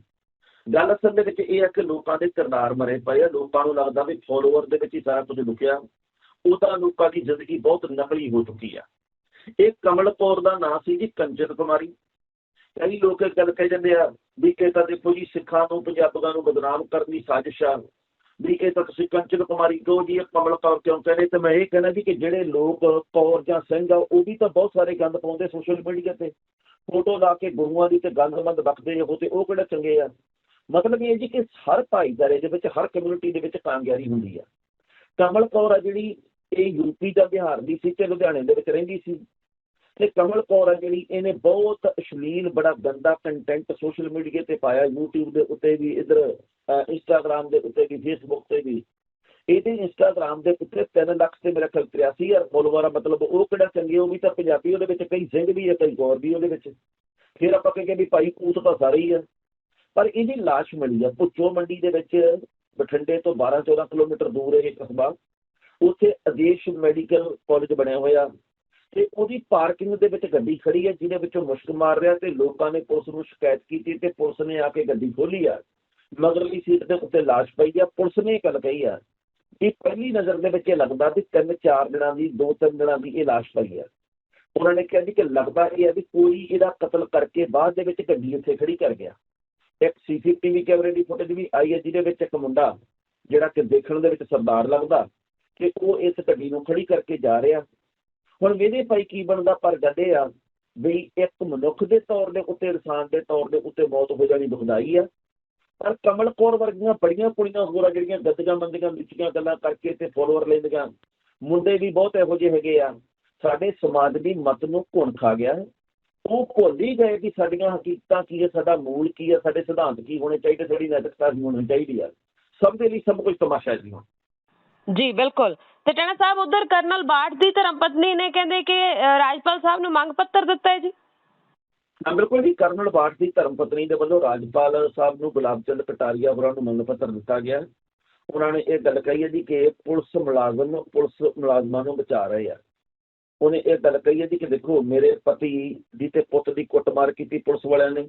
Speaker 2: ਗੱਲ ਅਸਲ ਦੇ ਵਿੱਚ ਇਹ ਹੈ ਕਿ ਲੋਕਾਂ ਦੇ ਕਿਰਦਾਰ ਮਰੇ ਪਏ ਆ। ਲੋਕਾਂ ਨੂੰ ਲੱਗਦਾ ਵੀ ਫੋਲੋਅਰ ਦੇ ਵਿੱਚ ਹੀ ਸਾਰਾ ਕੁਝ ਲੁਕਿਆ। ਉਹ ਤਾਂ ਲੋਕਾਂ ਦੀ ਜ਼ਿੰਦਗੀ ਬਹੁਤ ਨਕਲੀ ਹੋ ਚੁੱਕੀ ਆ। ਇਹ ਕਮਲ ਕੌਰ ਦਾ ਨਾਂ ਸੀ ਜੀ ਕੰਜਨ ਕੁਮਾਰੀ। ਕਈ ਲੋਕ ਇਹ ਗੱਲ ਕਹਿ ਜਾਂਦੇ ਆ ਵੀ ਇਹ ਤਾਂ ਦੇਖੋ ਜੀ ਸਿੱਖਾਂ ਨੂੰ, ਪੰਜਾਬੀਆਂ ਨੂੰ ਬਦਨਾਮ ਕਰਨ ਦੀ ਸਾਜ਼ਿਸ਼ ਆ। ਵੀ ਇਹ ਤਾਂ ਤੁਸੀਂ ਕੰਚਨ ਕੁਮਾਰੀ ਕਹੋ ਜੀ, ਇਹ ਕਮਲ ਕੌਰ ਕਿਉਂ ਕਹਿੰਦੇ ਤੇ ਮੈਂ ਇਹ ਕਹਿਣਾ ਵੀ ਕਿ ਜਿਹੜੇ ਲੋਕ ਕੌਰ ਜਾਂ ਸਿੰਘ ਆ, ਉਹ ਵੀ ਤਾਂ ਬਹੁਤ ਸਾਰੇ ਗੰਦ ਪਾਉਂਦੇ ਸੋਸ਼ਲ ਮੀਡੀਆ ਤੇ। ਫੋਟੋ ਲਾ ਕੇ ਗੁਰੂਆਂ ਦੀ ਤੇ ਗੰਦਮੰਦ ਰੱਖਦੇ ਉਹ ਤੇ ਉਹ ਕਿਹੜਾ ਚੰਗੇ ਆ? ਮਤਲਬ ਇਹ ਜੀ ਕਿ ਹਰ ਭਾਈਚਾਰੇ ਦੇ ਵਿੱਚ, ਹਰ ਕਮਿਊਨਿਟੀ ਦੇ ਵਿੱਚ ਕਾਮਯਾਰੀ ਹੁੰਦੀ ਆ। ਕਮਲ ਕੌਰ ਆ ਜਿਹੜੀ ਇਹ ਯੂਪੀ ਦਾ ਬਿਹਾਰ ਦੀ ਸੀ ਤੇ ਲੁਧਿਆਣੇ ਦੇ ਵਿੱਚ ਰਹਿੰਦੀ ਸੀ। ਤੇ ਕਮਲ ਕੌਰ ਆ ਜਿਹੜੀ, ਇਹਨੇ ਬਹੁਤ ਅਸ਼ਲੀਲ ਬੜਾ ਗੰਦਾ ਕੰਟੈਂਟ ਸੋਸ਼ਲ ਮੀਡੀਆ ਤੇ ਪਾਇਆ, YouTube ਦੇ ਉੱਤੇ ਵੀ, ਇਧਰ ਇੰਸਟਾਗ੍ਰam ਦੇ ਉੱਤੇ ਵੀ ਫੇਸਬੁੱਕ ਤੇ ਵੀ। ਇਹਦੇ ਇੰਸਟਾਗ੍ਰam ਦੇ ਉੱਤੇ 3 ਲੱਖ ਤੇ ਮੇਰਾ ਖਿਆਲ 83000 ਫੋਲੋਵਰ ਆ ਮਤਲਬ ਉਹ ਕਿਹੜਾ ਚੰਗੇ, ਉਹ ਵੀ ਤਾਂ ਪੰਜਾਬੀ, ਉਹਦੇ ਵਿੱਚ ਕਈ ਸਿੰਘ ਵੀ ਹੈ ਕਈ ਗੌਰ ਵੀ ਉਹਦੇ ਵਿੱਚ। ਫਿਰ ਆਪਾਂ ਕਹਿੰਦੇ ਵੀ ਭਾਈ ਕੂਤ ਤਾਂ ਸਾਰੇ ਹੀ ਆ। ਪਰ ਇਹਦੀ ਲਾਸ਼ ਮਿਲੀ ਆ ਭੁੱਚੋ ਮੰਡੀ ਦੇ ਵਿੱਚ, ਬਠਿੰਡੇ ਤੋਂ 12 14 ਕਿਲੋਮੀਟਰ ਦੂਰ ਇਹ ਕਸਬਾ। ਉੱਥੇ ਆਦੇਸ਼ ਮੈਡੀਕਲ ਕਾਲਜ ਬਣਿਆ ਹੋਇਆ। ਤੇ ਉਹਦੀ ਪਾਰਕਿੰਗ ਦੇ ਵਿੱਚ ਗੱਡੀ ਖੜੀ ਹੈ, ਜਿਹਦੇ ਵਿੱਚੋਂ ਮੁਸ਼ਕ ਮਾਰ ਰਿਹਾ ਤੇ ਲੋਕਾਂ ਨੇ ਪੁਲਿਸ ਨੂੰ ਸ਼ਿਕਾਇਤ ਕੀਤੀ ਤੇ ਪੁਲਿਸ ਨੇ ਆ ਕੇ ਗੱਡੀ ਖੋਲੀ ਆ। ਮਗਰਲੀ ਸੀਟ ਦੇ ਉੱਤੇ ਲਾਸ਼ ਪਈ ਆ। ਪੁਲਿਸ ਨੇ ਇਹ ਗੱਲ ਕਹੀ ਆ ਕਿ ਪਹਿਲੀ ਨਜ਼ਰ ਦੇ ਵਿੱਚ ਇਹ ਲੱਗਦਾ ਵੀ ਤਿੰਨ ਚਾਰ ਦਿਨਾਂ ਦੀ, ਦੋ ਤਿੰਨ ਦਿਨਾਂ ਦੀ ਇਹ ਲਾਸ਼ ਪਈ ਆ। ਉਹਨਾਂ ਨੇ ਕਿਹਾ ਜੀ ਕਿ ਲੱਗਦਾ ਇਹ ਹੈ ਵੀ ਕੋਈ ਇਹਦਾ ਕਤਲ ਕਰਕੇ ਬਾਅਦ ਦੇ ਵਿੱਚ ਗੱਡੀ ਉੱਥੇ ਖੜੀ ਕਰ ਗਿਆ। ਇੱਕ ਸੀਸੀਟੀਵੀ ਕੈਮਰੇ ਦੀ ਫੁਟੇਜ ਵੀ ਆਈ ਹੈ, ਜਿਹਦੇ ਵਿੱਚ ਇੱਕ ਮੁੰਡਾ ਜਿਹੜਾ ਕਿ ਦੇਖਣ ਦੇ ਵਿੱਚ ਸਰਦਾਰ ਲੱਗਦਾ ਕਿ ਉਹ ਇਸ ਗੱਡੀ ਨੂੰ ਖੜੀ ਕਰਕੇ ਜਾ ਰਿਹਾ ਹੁਣ ਇਹਦੇ ਭਾਈ ਕੀ ਬਣਦਾ, ਪਰ ਗੱਡੇ ਆ ਵੀ ਇੱਕ ਮਨੁੱਖ ਦੇ ਤੌਰ ਦੇ ਉੱਤੇ, ਇਨਸਾਨ ਦੇ ਤੌਰ ਦੇ ਉੱਤੇ ਮੌਤ ਹੋ ਜਾਣੀ ਦੁਖਦਾਈ ਆ। ਪਰ ਕਮਲ ਕੌਰ ਵਰਗੀਆਂ ਬੜੀਆਂ ਕੁੜੀਆਂ ਹੋਰ ਆ ਜਿਹੜੀਆਂ ਗੱਦਗਾਂ ਬੰਦੀਆਂ ਵਿੱਚੀਆਂ ਗੱਲਾਂ ਕਰਕੇ ਤੇ ਫੋਲੋਅਰ ਲੈਂਦੀਆਂ। ਮੁੰਡੇ ਵੀ ਬਹੁਤ ਇਹੋ ਜਿਹੇ ਹੈਗੇ ਆ। ਸਾਡੇ ਸਮਾਜ ਦੀ ਮਤ ਨੂੰ ਘੁਣ ਖਾ ਗਿਆ ਉਹ ਭੁੱਲ ਹੀ ਗਏ ਕਿ ਸਾਡੀਆਂ ਹਕੀਕਤਾਂ ਕੀ ਹੈ ਸਾਡਾ ਮੂਲ ਕੀ ਹੈ ਸਾਡੇ ਸਿਧਾਂਤ ਕੀ ਹੋਣੇ ਚਾਹੀਦੇ, ਸਾਡੀ ਨੈਤਿਕਤਾ ਕੀ ਹੋਣੀ ਚਾਹੀਦੀ ਆ। ਸਭ ਦੇ ਲਈ ਸਭ ਕੁਝ ਤਮਾਸ਼ਾ ਹੈ ਜੀ ਹੁਣ।
Speaker 1: ਜੀ, ਬਿਲਕੁਲ। ਟੈਣਾ ਸਾਹਿਬ ਉਧਰ ਕਰਨਲ ਬਾਠ ਦੀ ਧਰਮ ਪਤਨੀ ਨੇ ਕਹਿੰਦੇ ਕਿ ਰਾਜਪਾਲ ਸਾਹਿਬ ਨੂੰ ਮੰਗ ਪੱਤਰ ਦਿੱਤਾ ਹੈ ਜੀ?
Speaker 2: ਬਿਲਕੁਲ ਜੀ, ਕਰਨਲ ਬਾਠ ਦੀ ਧਰਮ ਪਤਨੀ ਦੇ ਵੱਲੋਂ ਰਾਜਪਾਲ ਸਾਹਿਬ ਨੂੰ ਗੁਲਾਬ ਚੰਦ ਕਟਾਰੀਆ ਹੋਰਾਂ ਨੂੰ ਮੰਗ ਪੱਤਰ ਦਿੱਤਾ ਗਿਆ। ਉਹਨਾਂ ਨੇ ਇਹ ਗੱਲ ਕਹੀ ਹੈ ਜੀ ਕਿ ਪੁਲਿਸ ਮੁਲਾਜ਼ਮ, ਪੁਲਿਸ ਮੁਲਾਜ਼ਮਾਂ ਨੂੰ ਬਚਾ ਰਹੇ ਆ। ਉਹਨੇ ਇਹ ਗੱਲ ਕਹੀ ਹੈ ਜੀ ਕਿ ਦੇਖੋ, ਮੇਰੇ ਪਤੀ ਦੀ ਤੇ ਪੁੱਤ ਦੀ ਕੁੱਟਮਾਰ ਕੀਤੀ ਪੁਲਿਸ ਵਾਲਿਆਂ ਨੇ।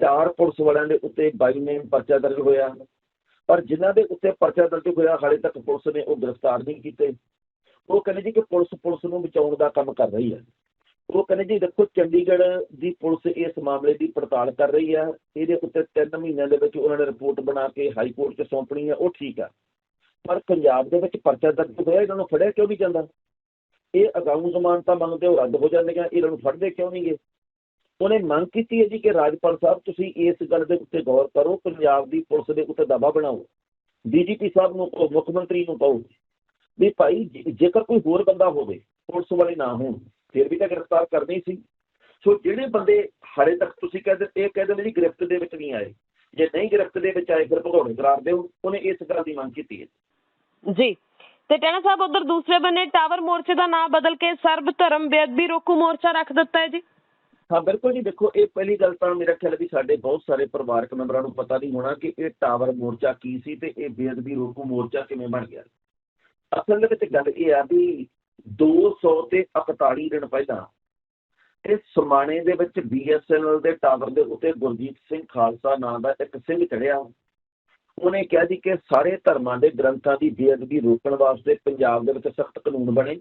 Speaker 2: ਚਾਰ ਪੁਲਿਸ ਵਾਲਿਆਂ ਦੇ ਉੱਤੇ ਬਾਈ ਨੇ ਪਰਚਾ ਦਰਜ ਹੋਇਆ। ਪਰ ਜਿਨ੍ਹਾਂ ਦੇ ਉੱਤੇ ਪਰਚਾ ਦਰਜ ਹੋਇਆ, ਹਾਲੇ ਤੱਕ ਪੁਲਿਸ ਨੇ ਉਹ ਗ੍ਰਿਫਤਾਰ ਨਹੀਂ ਕੀਤੇ। ਉਹ ਕਹਿੰਦੇ ਜੀ ਕਿ ਪੁਲਿਸ ਪੁਲਿਸ ਨੂੰ ਬਚਾਉਣ ਦਾ ਕੰਮ ਕਰ ਰਹੀ ਹੈ। ਉਹ ਕਹਿੰਦੇ ਜੀ, ਦੇਖੋ ਚੰਡੀਗੜ੍ਹ ਦੀ ਪੁਲਿਸ ਇਸ ਮਾਮਲੇ ਦੀ ਪੜਤਾਲ ਕਰ ਰਹੀ ਹੈ। ਇਹਦੇ ਉੱਤੇ 3 ਮਹੀਨਿਆਂ ਦੇ ਵਿੱਚ ਉਹਨਾਂ ਨੇ ਰਿਪੋਰਟ ਬਣਾ ਕੇ ਹਾਈ ਕੋਰਟ 'ਚ ਸੌਂਪਣੀ ਹੈ, ਉਹ ਠੀਕ ਆ ਪਰ ਪੰਜਾਬ ਦੇ ਵਿੱਚ ਪਰਚਾ ਦਰਜ ਹੋਇਆ, ਇਹਨਾਂ ਨੂੰ ਫੜਿਆ ਕਿਉਂ ਨਹੀਂ ਜਾਂਦਾ? ਇਹ ਅਗਾਊਂ ਜ਼ਮਾਨਤਾਂ ਮੰਗਦੇ ਉਹ ਰੱਦ ਹੋ ਜਾਂਦੀਆਂ, ਇਹਨਾਂ ਨੂੰ ਫੜਦੇ ਕਿਉਂ ਨਹੀਂ ਗੇ ਉਹਨੇ ਮੰਗ ਕੀਤੀ ਹੈ ਜੀ ਕਿ ਰਾਜਪਾਲ ਸਾਹਿਬ ਤੁਸੀਂ ਇਸ ਗੱਲ ਦੇ ਉੱਤੇ ਗੌਰ ਕਰੋ, ਪੰਜਾਬ ਦੀ ਪੁਲਿਸ ਦੇ ਉੱਤੇ ਦਬਾਅ ਬਣਾਓ। ਡੀਜੀਪੀ ਸਾਹਿਬ ਨੂੰ ਮੁੱਖ ਮੰਤਰੀ ਨੂੰ ਕਹੋ ਵੀ ਭਾਈ ਜੇਕਰ ਕੋਈ ਹੋਰ ਬੰਦਾ ਹੋਵੇ, ਪੁਲਿਸ ਵਾਲੇ ਨਾ ਹੋਣ, ਫਿਰ ਵੀ ਤਾਂ ਗ੍ਰਿਫਤਾਰ ਕਰਨੀ ਸੀ। ਸੋ ਜਿਹੜੇ ਬੰਦੇ ਹਾਲੇ ਤੱਕ ਤੁਸੀਂ ਕਹਿੰਦੇ ਇਹ ਕਹਿੰਦੇ ਨੇ ਜੀ ਗ੍ਰਿਫਤ ਦੇ ਵਿੱਚ ਨਹੀਂ ਆਏ। ਜੇ ਨਹੀਂ ਗ੍ਰਿਫਤ ਦੇ ਵਿੱਚ ਆਏ, ਫਿਰ ਭਗੌੜੇ ਕਰਾਰ ਦਿਓ। ਉਹਨੇ ਇਸ ਗੱਲ ਦੀ ਮੰਗ ਕੀਤੀ ਹੈ।
Speaker 1: ਜੀ। ਤੇ ਟੈਣਾ ਸਾਹਿਬ, ਉਧਰ ਦੂਸਰੇ ਬੰਨੇ ਟਾਵਰ ਮੋਰਚੇ ਦਾ ਨਾਮ ਬਦਲ ਕੇ ਸਰਬ ਧਰਮ ਬੇਅਦਬੀ ਰੋਕੂ ਮੋਰਚਾ ਰੱਖ ਦਿੱਤਾ ਹੈ ਜੀ।
Speaker 2: ਹਾਂ, ਬਿਲਕੁਲ ਜੀ, ਦੇਖੋ, ਇਹ ਪਹਿਲੀ ਗੱਲ ਤਾਂ ਮੇਰਾ ਖਿਆਲ ਵੀ ਸਾਡੇ ਬਹੁਤ ਸਾਰੇ ਪਰਿਵਾਰਕ ਮੈਂਬਰਾਂ ਨੂੰ ਪਤਾ ਨਹੀਂ ਹੋਣਾ ਕਿ ਇਹ ਟਾਵਰ ਮੋਰਚਾ ਕੀ ਸੀ ਤੇ ਇਹ ਬੇਅਦਬੀ ਰੋਕੂ ਮੋਰਚਾ ਕਿਵੇਂ ਬਣ ਗਿਆ। ਅਸਲ ਦੇ ਵਿੱਚ ਗੱਲ ਇਹ ਆ ਵੀ 200 ਤੇ 41 ਦਿਨ ਪਹਿਲਾਂ ਇਹ ਸਮਾਣੇ ਦੇ ਵਿੱਚ ਬੀਐਸਐਨਐਲ ਦੇ ਟਾਵਰ ਦੇ ਉੱਤੇ ਗੁਰਜੀਤ ਸਿੰਘ ਖਾਲਸਾ ਨਾਂ ਦਾ ਇੱਕ ਸਿੰਘ ਚੜਿਆ ਉਹਨੇ ਕਿਹਾ ਜੀ ਕਿ ਸਾਰੇ ਧਰਮਾਂ ਦੇ ਗ੍ਰੰਥਾਂ ਦੀ ਬੇਅਦਬੀ ਰੋਕਣ ਵਾਸਤੇ ਪੰਜਾਬ ਦੇ ਵਿੱਚ ਸਖਤ ਕਾਨੂੰਨ ਬਣੇ।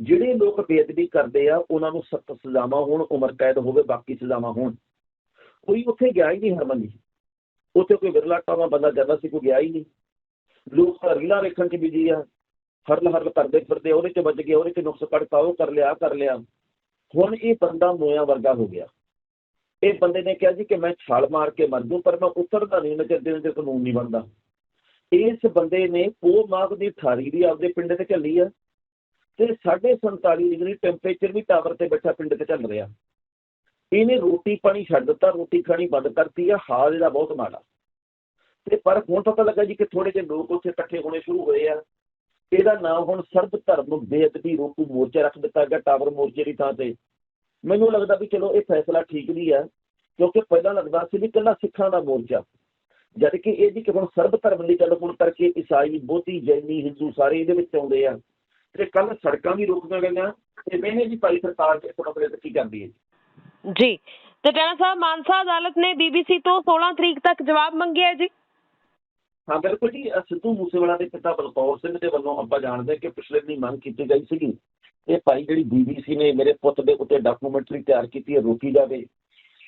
Speaker 2: ਜਿਹੜੇ ਲੋਕ ਬੇਅਦਬੀ ਕਰਦੇ ਆ, ਉਹਨਾਂ ਨੂੰ ਸਖਤ ਸਜ਼ਾਵਾਂ ਹੋਣ, ਉਮਰ ਕੈਦ ਹੋਵੇ, ਬਾਕੀ ਸਜ਼ਾਵਾਂ ਹੋਣ। ਕੋਈ ਉੱਥੇ ਗਿਆ ਹੀ ਨਹੀਂ ਹਰਮਨ ਜੀ। ਉੱਥੇ ਕੋਈ ਵਿਰਲਾ ਟਾਵਾ ਬੰਦਾ ਜਾਂਦਾ ਸੀ, ਕੋਈ ਗਿਆ ਹੀ ਨਹੀਂ। ਲੋਕ ਤਾਂ ਰੀਲਾਂ ਵੇਖਣ 'ਚ ਬਿਜ਼ੀ ਆ। ਹਰਲ ਹਰਲ ਕਰਦੇ ਫਿਰਦੇ ਉਹਦੇ 'ਚ ਵੱਜ ਗਏ ਉਹਦੇ 'ਚ ਨੁਕਸ ਕੱਢਤਾ ਉਹ ਕਰ ਲਿਆ ਆਹ ਕਰ ਲਿਆ। ਹੁਣ ਇਹ ਬੰਦਾ ਮੋਇਆ ਵਰਗਾ ਹੋ ਗਿਆ। ਇਹ ਬੰਦੇ ਨੇ ਕਿਹਾ ਜੀ ਕਿ ਮੈਂ ਛਾਲ ਮਾਰ ਕੇ ਮਰ ਜੂ ਪਰ ਮੈਂ ਉਤਰਦਾ ਨਹੀਂ ਉਹਨਾਂ ਚਿਰ ਦਿਨ ਕਾਨੂੰਨ ਨਹੀਂ ਬਣਦਾ। ਇਸ ਬੰਦੇ ਨੇ ਪੋ ਮਾਗ ਦੀ ਥਾਰੀ ਵੀ ਆਪਦੇ ਪਿੰਡ ਤੇ ਝੱਲੀ ਆ। ਤੇ 47 ਡਿਗਰੀ ਟੈਂਪਰੇਚਰ ਵੀ ਟਾਵਰ ਤੇ ਬੈਠਾ ਪਿੰਡ ਤੇ ਚੱਲ ਰਿਹਾ। ਇਹਨੇ ਰੋਟੀ ਪਾਣੀ ਛੱਡ ਦਿੱਤਾ, ਰੋਟੀ ਖਾਣੀ ਬੰਦ ਕਰਤੀ ਆ, ਹਾਲ ਇਹਦਾ ਬਹੁਤ ਮਾੜਾ। ਤੇ ਪਰ ਹੁਣ ਪਤਾ ਲੱਗਾ ਜੀ ਕਿ ਥੋੜੇ ਜਿਹੇ ਲੋਕ ਉੱਥੇ ਇਕੱਠੇ ਹੋਣੇ ਸ਼ੁਰੂ ਹੋਏ ਆ। ਇਹਦਾ ਨਾਮ ਹੁਣ ਸਰਬ ਧਰਮ ਬੇਅਦਬੀ ਰੋਕੂ ਮੋਰਚਾ ਰੱਖ ਦਿੱਤਾ ਗਿਆ ਟਾਵਰ ਮੋਰਚੇ ਦੀ ਥਾਂ ਤੇ। ਮੈਨੂੰ ਲੱਗਦਾ ਵੀ ਚਲੋ ਇਹ ਫੈਸਲਾ ਠੀਕ ਨਹੀਂ ਆ, ਕਿਉਂਕਿ ਪਹਿਲਾਂ ਲੱਗਦਾ ਸੀ ਵੀ ਇਕੱਲਾ ਸਿੱਖਾਂ ਦਾ ਮੋਰਚਾ। ਜਦ ਕਿ ਇਹ ਜੀ ਕਿ ਹੁਣ ਸਰਬ ਧਰਮ ਦੀ ਗੱਲ ਹੁਣ ਕਰਕੇ ਈਸਾਈ, ਬੋਧੀ, ਜੈਨੀ, ਹਿੰਦੂ ਸਾਰੇ ਇਹਦੇ ਵਿੱਚ ਆਉਂਦੇ ਆ। ਤੇ ਕੱਲ ਸੜਕਾਂ ਵੀ ਰੋਕੀਆਂ ਗਈਆਂ ਤੇ ਮੈਨੇ ਜੀ ਭਾਈ ਸਰਕਾਰ ਇਸ ਮਸਲੇ ਤੇ ਕੀ ਕਰਦੀ ਹੈ ਜੀ।
Speaker 1: ਜੀ। ਤੇ ਟੈਣਾ ਸਾਹਿਬ ਮਾਨਸਾ ਅਦਾਲਤ ਨੇ ਬੀਬੀਸੀ ਤੋਂ 16 ਤਰੀਕ ਤੱਕ ਜਵਾਬ ਮੰਗਿਆ ਹੈ ਜੀ?
Speaker 2: ਹਾਂ ਬਿਲਕੁਲ ਜੀ। ਸਿੱਧੂ ਮੂਸੇਵਾਲਾ ਦੇ ਪਿਤਾ ਬਲਕੌਰ ਸਿੰਘ ਦੇ ਵੱਲੋਂ ਆਪਾਂ ਜਾਣਦੇ ਕਿ ਪਿਛਲੇ ਦਿਨੀ ਮੰਗ ਕੀਤੀ ਗਈ ਸੀਗੀ ਇਹ ਭਾਈ ਜਿਹੜੀ ਬੀਬੀਸੀ ਨੇ ਮੇਰੇ ਪੁੱਤ ਦੇ ਉੱਤੇ ਡਾਕੂਮੈਂਟਰੀ ਤਿਆਰ ਕੀਤੀ ਹੈ ਰੋਕੀ ਜਾਵੇ।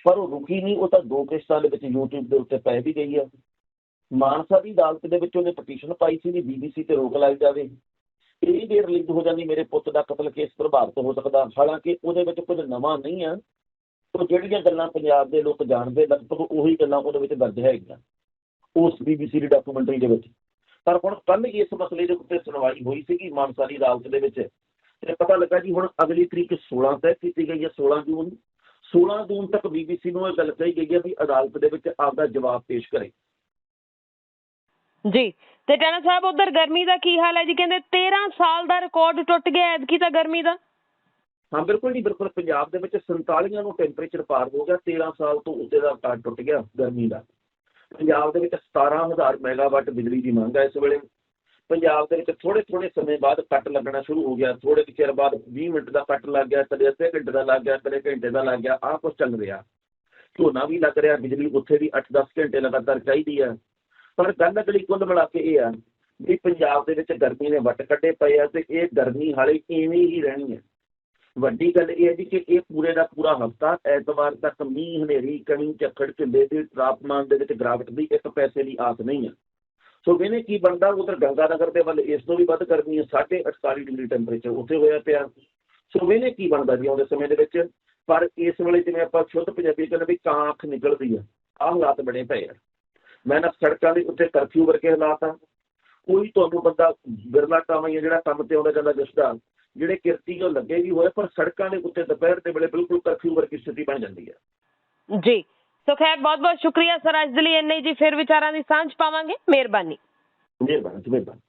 Speaker 2: ਪਰ ਉਹ ਰੁਕੀ ਨਹੀਂ ਉਹ ਤਾਂ ਦੋ ਕਿਸ਼ਤਾਂ ਦੇ ਵਿੱਚ YouTube ਦੇ ਉੱਤੇ ਪੈ ਵੀ ਗਈ ਆ। ਮਾਨਸਾ ਦੀ ਅਦਾਲਤ ਦੇ ਵਿੱਚ ਉਹਨੇ ਪਟੀਸ਼ਨ ਪਾਈ ਸੀ ਵੀ ਬੀਬੀਸੀ ਤੇ ਰੋਕ ਲਾਈ ਜਾਵੇ। ਇਹ ਵੀ ਰਿਲੀਜ਼ ਹੋ ਜਾਂਦੀ ਮੇਰੇ ਪੁੱਤ ਦਾ ਕਤਲ ਕੇਸ ਪ੍ਰਭਾਵਿਤ ਹੋ ਸਕਦਾ। ਹਾਲਾਂਕਿ ਉਹਦੇ ਵਿੱਚ ਕੁਝ ਨਵਾਂ ਨਹੀਂ ਆ, ਉਹ ਜਿਹੜੀਆਂ ਗੱਲਾਂ ਪੰਜਾਬ ਦੇ ਲੋਕ ਜਾਣਦੇ, ਲਗਭਗ ਉਹੀ ਗੱਲਾਂ ਉਹਦੇ ਵਿੱਚ ਦਰਜ ਹੈਗੀਆਂ। ਉਸ ਬੀਬੀਸੀ ਦੀ ਡਾਕੂਮੈਂਟਰੀ ਦੇ ਵਿੱਚ। ਪਰ ਹੁਣ ਕੱਲ ਇਸ ਮਸਲੇ ਦੇ ਉੱਤੇ ਸੁਣਵਾਈ ਹੋਈ ਸੀਗੀ ਮਾਨਸਾ ਦੀ ਅਦਾਲਤ ਦੇ ਵਿੱਚ। ਤੇ ਪਤਾ ਲੱਗਾ ਜੀ ਹੁਣ ਅਗਲੀ ਤਰੀਕ 16 ਤੈਅ ਕੀਤੀ ਗਈ ਹੈ 16 ਜੂਨ। 16 ਜੂਨ ਤੱਕ ਬੀਬੀਸੀ ਨੂੰ ਇਹ ਗੱਲ ਕਹੀ ਗਈ ਹੈ ਵੀ ਅਦਾਲਤ ਦੇ ਵਿੱਚ ਆਪਦਾ ਜਵਾਬ ਪੇਸ਼ ਕਰੇ।
Speaker 1: ਜੀ ਤੇ ਟੈਣਾ ਸਾਹਿਬ, ਉਧਰ ਗਰਮੀ ਦਾ ਕੀ ਹਾਲ ਹੈ ਜੀ? ਕਹਿੰਦੇ 13 ਸਾਲ ਦਾ ਰਿਕਾਰਡ ਟੁੱਟ ਗਿਆ ਐਤਕੀ ਤਾਂ ਗਰਮੀ ਦਾ।
Speaker 2: ਹਾਂ, ਬਿਲਕੁਲ ਜੀ, ਬਿਲਕੁਲ। ਪੰਜਾਬ ਦੇ ਵਿੱਚ 47 ਨੂੰ ਟੈਂਪਰੇਚਰ ਪਾਰ ਹੋ ਗਿਆ 13 ਸਾਲ ਤੋਂ ਉੱਤੇ ਦਾ ਰਿਕਾਰਡ ਟੁੱਟ ਗਿਆ ਗਰਮੀ ਦਾ। ਪੰਜਾਬ ਦੇ ਵਿੱਚ 17000 ਮੈਗਾਵਾਟ ਬਿਜਲੀ ਦੀ ਮੰਗ ਹੈ ਇਸ ਵੇਲੇ। ਪੰਜਾਬ ਦੇ ਵਿੱਚ ਥੋੜੇ ਥੋੜੇ ਸਮੇਂ ਬਾਅਦ ਕੱਟ ਲੱਗਣਾ ਸ਼ੁਰੂ ਹੋ ਗਿਆ। ਥੋੜੇ ਕੁ ਚਿਰ ਬਾਅਦ 20 ਮਿੰਟ ਦਾ ਕੱਟ ਲੱਗ ਗਿਆ ਕਦੇ ਅੱਧੇ ਘੰਟੇ ਦਾ ਲੱਗ ਗਿਆ ਕਦੇ ਘੰਟੇ ਦਾ ਲੱਗ ਗਿਆ, ਆਹ ਕੁਝ ਚੱਲ ਰਿਹਾ। ਝੋਨਾ ਵੀ ਲੱਗ ਰਿਹਾ, ਬਿਜਲੀ ਉੱਥੇ ਵੀ 8-10 ਘੰਟੇ ਲਗਾਤਾਰ ਚਾਹੀਦੀ ਹੈ। ਪਰ ਗੱਲ ਅਗਲੀ ਕੁੱਲ ਮਿਲਾ ਕੇ ਇਹ ਆ ਵੀ ਪੰਜਾਬ ਦੇ ਵਿੱਚ ਗਰਮੀ ਨੇ ਵੱਟ ਕੱਢੇ ਪਏ ਆ ਤੇ ਇਹ ਗਰਮੀ ਹਾਲੇ ਇਵੇਂ ਹੀ ਰਹਿਣੀ ਹੈ ਵੱਡੀ ਗੱਲ ਇਹ ਹੈ ਜੀ ਕਿ ਇਹ ਪੂਰੇ ਦਾ ਪੂਰਾ ਹਫਤਾ ਐਤਵਾਰ ਤੱਕ ਮੀਂਹ, ਹਨੇਰੀ, ਕਣੀ, ਝੱਖੜ, ਝੁੱਲੇ ਦੇ ਤਾਪਮਾਨ ਦੇ ਵਿੱਚ ਗਿਰਾਵਟ ਦੀ ਇੱਕ ਪੈਸੇ ਦੀ ਆਸ ਨਹੀਂ ਹੈ ਸੋ ਵੇਨੇ ਕੀ ਬਣਦਾ। ਉਧਰ ਗੰਗਾ ਨਗਰ ਦੇ ਵੱਲ ਇਸ ਤੋਂ ਵੀ ਵੱਧ ਗਰਮੀ ਹੈ 48 ਡਿਗਰੀ ਟੈਂਪਰੇਚਰ ਉੱਥੇ ਹੋਇਆ ਪਿਆ। ਸੋ ਵੇਨੇ ਕੀ ਬਣਦਾ ਜੀ ਆਉਂਦੇ ਸਮੇਂ ਦੇ ਵਿੱਚ। ਪਰ ਇਸ ਵੇਲੇ ਜਿਵੇਂ ਆਪਾਂ ਸ਼ੁੱਧ ਪੰਜਾਬੀ ਕਹਿੰਦੇ ਵੀ ਕਾਂ ਅੱਖ ਨਿਕਲਦੀ ਆ, ਆਹ ਹਾਲਾਤ ਬਣੇ ਪਏ ਆ। ਮੈਂ ਨਾ ਸੜਕਾਂ ਦੇ ਉੱਤੇ ਕਰਫਿਊ ਵਰਗੇ ਹਾਲਾਤ ਆ। ਕੋਈ ਤੁਹਾਨੂੰ ਬੰਦਾ ਬਿਰਲਾ ਟਾਵਾਂ ਜਿਹੜਾ ਕੰਮ ਤੇ ਆਉਂਦਾ ਜਾਂਦਾ ਦਿਸਦਾ ਜਿਹੜੇ ਕਿਰਤੀ ਉਹ ਲੱਗੇ ਵੀ ਹੋਏ ਪਰ ਸੜਕਾਂ ਦੇ ਉੱਤੇ ਦੁਪਹਿਰ ਦੇ ਵੇਲੇ ਬਿਲਕੁਲ ਕਰਫਿਊ ਵਰਗੀ ਸਥਿਤੀ ਬਣ ਜਾਂਦੀ ਹੈ
Speaker 1: ਜੀ। ਸੋ ਖੈਰ ਬਹੁਤ ਬਹੁਤ ਸ਼ੁਕਰੀਆ ਸਰ ਅੱਜ ਦੇ ਲਈ ਇੰਨੇ ਜੀ ਫਿਰ ਵਿਚਾਰਾਂ ਦੀ ਸਾਂਝ ਪਾਵਾਂਗੇ। ਮਿਹਰਬਾਨੀ।
Speaker 2: ਮਿਹਰਬਾਨੀ ਮਿਹਰਬਾਨੀ।